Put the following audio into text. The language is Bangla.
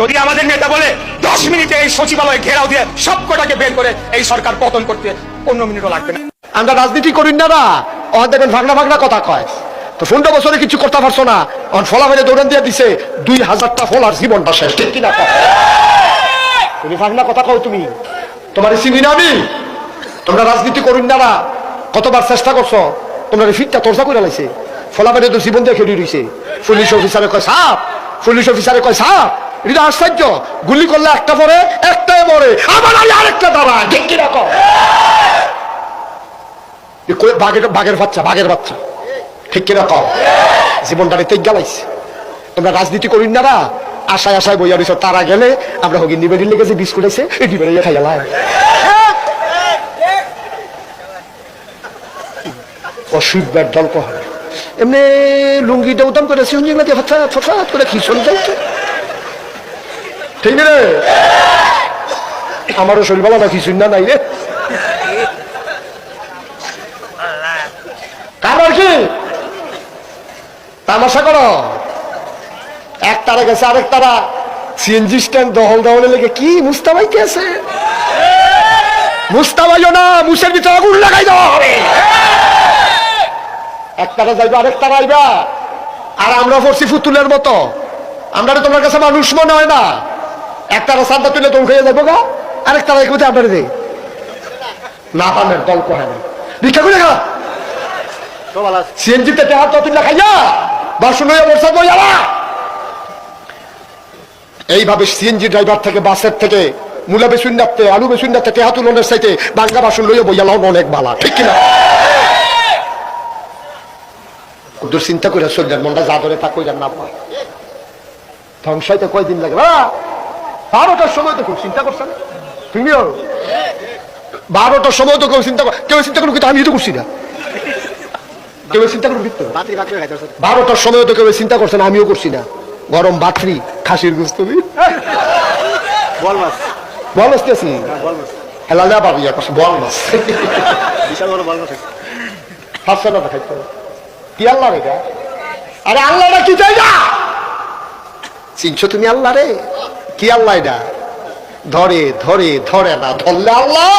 যদি আমাদের নেতা বলে, দশ মিনিটে এই সচিবালয় ঘেরাও দিয়ে সব কটাকে বের করে এই সরকার পতন করতে পনেরো মিনিটও লাগবে না। আমরা রাজনীতি করি না দেখবেন ভাগনা ভাগনা কথা কয়। তো বছরে কিছু করতে পারছ না। অন ফলা হয়ে দৌড়ান দিয়ে দিছে দুই হাজারটা ফলার জীবনটা শেষ। ঠিক কিনা তুমি ভাগনা কথা কও তুমি। তোমার চিনি আমি? তোমরা রাজনীতি করুন না না কতবার চেষ্টা করছ? তোমরা ফিটটা তোরসা করে লাইছে? ফলা বেড়ে তো জীবন দিয়ে খেলি রইছে। পুলিশ অফিসারে কয়, সাপ! পুলিশ অফিসারে কয়, সাপ! এটা আশ্চর্য। গুলি করলে একটা পরে একটাই মরে। আবার আমি আরেকটা দাঁড়ায় ঠিক কও? বাঘের বাঘের বাচ্চা বাঘের বাচ্চা। ঠিক কিনা কও জীবনটারে তেজ জ্বালাইছে তোমরা রাজনীতি করি না না। আশায় আশায় বইয়া রইছ তারা গেলে আমরা হগি নিবেদির লেগে যে বিস্কুট আছে এই নিবেড়ে খাই গেলাম অসুবিধার দল কহ। এমনি লুঙ্গিটা উত্তম করে সিউন যেগুলো দিয়ে ফসাদ ফসাদ করে খিচুন যাইছে ঠিক রে? আমারও শরীর ভালো না খিচুন না নাই রে। কারবার কি? তামাশা করো। এক তারা গেছে আরেক তারা। সিএনজি স্ট্যান্ড দহল দহলে লেগে কি মুস্তাবাইতে আছে? মুস্তাবাইও না, মুসের ভিতরে আগুন লাগাই দেওয়া হবে। এক তারা যাইবা, আরেক তারা আইবা। আর আমরা পড়ছি ফুতুলের মতো। আমরা তোমার কাছে মানুষ মনে হয় না। এক তারা সাদা তুলে খেয়ে যাব আরেক তারা আপনার না পানের দল ভিক্ষা করে সিএনজিতে টেহা তো তুই খাইয়া বর্ষা বই যাবা এইভাবে সিএনজি ড্রাইভার থেকে, বাসের থেকে, মূলা বেসুন রাখতে আলু বেসুন রাখতে টেহা তুলনের সাইতে বাঙ্গা বাসন লইয়া বইয়া লাও অনেক বালা, ঠিক কিনা? চিন্তা করে সন্ধ্যার মনটা যা ধরে থাকো যার না পায় ধ্বংস হইতে কয়দিন লাগে? না বারোটার সময় তো খুব চিন্তা করছেন তুমিও বারোটার সময় তো কেউ চিন্তা কেউ চিন্তা করুক কিন্তু আমি তো করছি না। কেউ চিন্তা কিন্তু। বারোটার সময় তো কেউ চিন্তা করছে না আমিও করছি না। গরম খাসির বল মাছ। বল আসতেছি হেলা না পাবি পাশে বল মাছ। বিশাল বড় বল মাছ। না কি আল্লাহ রে? আরে আল্লাহটা কি চাই না চিনছো তুমি আল্লাহ রে? কি আল্লাহ এটা? ধরে ধরে ধরে না ধরলে আল্লাহ?